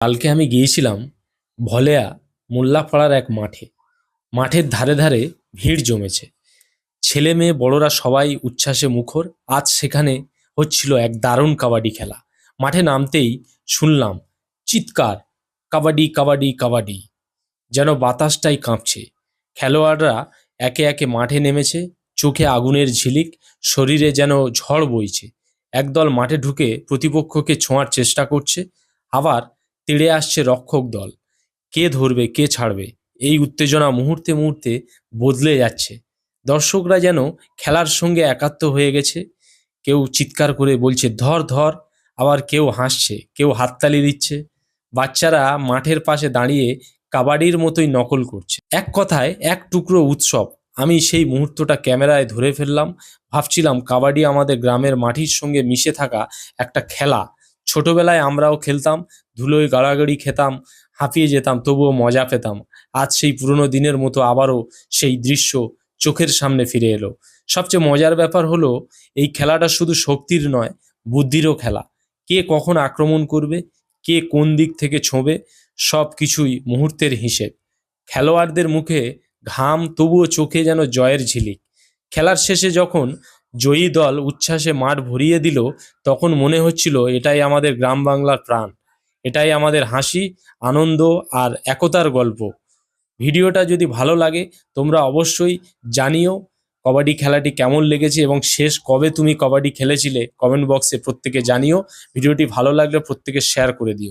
কালকে আমি গিয়েছিলাম ভলেয়া মোল্লাপাড়ার এক মাঠে। মাঠের ধারে ধারে ভিড় জমেছে। ছেলে মেয়ে বড়রা সবাই উচ্ছ্বাসে মুখর। আজ সেখানে হচ্ছিল এক দারুণ কাবাডি খেলা। মাঠে নামতেই শুনলাম, চিৎকার, কাবাডি কাবাডি কাবাডি যেন বাতাসটাই কাঁপছে। খেলোয়াড়রা একে একে মাঠে নেমেছে, চোখে আগুনের ঝিলিক, শরীরে যেন ঝড় বইছে। একদল মাঠে ঢুকে প্রতিপক্ষকে ছোঁয়ার চেষ্টা করছে, আবার তেড়ে আসছে রক্ষক দল। কে ধরবে, কে ছাড়বে? এই উত্তেজনা মুহূর্তে মুহূর্তে বদলে যাচ্ছে। দর্শকরা যেন খেলার সঙ্গে একাত্ম হয়ে গেছে। কেউ চিৎকার করে বলছে, ধর ধর। আবার কেউ হাসছে, কেউ হাততালি দিচ্ছে। বাচ্চারা মাঠের পাশে দাঁড়িয়ে কাবাডির মতোই নকল করছে। এক কথায়, এক টুকরো উৎসব। আমি সেই মুহূর্তটা ক্যামেরায় ধরে ফেললাম। ভাবছিলাম কাবাডি আমাদের গ্রামের মাটির সঙ্গে মিশে থাকা একটা খেলা। ছোটবেলায় আমরাও খেলতাম, ধুলোয় গাড়াগাড়ি খেতাম, হাঁপিয়ে যেতাম, তবুও মজা পেতাম। আজ সেই পুরনো দিনের মতো আবারও সেই দৃশ্য চোখের সামনে ফিরে এলো। সবচেয়ে মজার ব্যাপার হলো, এই খেলাটা শুধু শক্তির নয়, বুদ্ধিরও খেলা। কে কখন আক্রমণ করবে, কে কোন দিক থেকে ছোঁবে, সব কিছুই মুহূর্তের হিসেব। খেলোয়াড়দের মুখে ঘাম তবুও চোখে যেন জয়ের ঝিলিক। খেলার শেষে যখন জয়ী দল উচ্ছ্বাসে মাঠ ভরিয়ে দিল, তখন মনে হচ্ছিল এটাই আমাদের গ্রাম বাংলার প্রাণ, এটাই আমাদের হাসি, আনন্দ আর একতার গল্প। ভিডিওটা যদি ভালো লাগে, তোমরা অবশ্যই জানিও কবাডি খেলাটি কেমন লেগেছে এবং শেষ কবে তুমি কবাডি খেলেছিলে, কমেন্ট বক্সে প্রত্যেকে জানিও। ভিডিওটি ভালো লাগলে প্রত্যেকে শেয়ার করে দিও।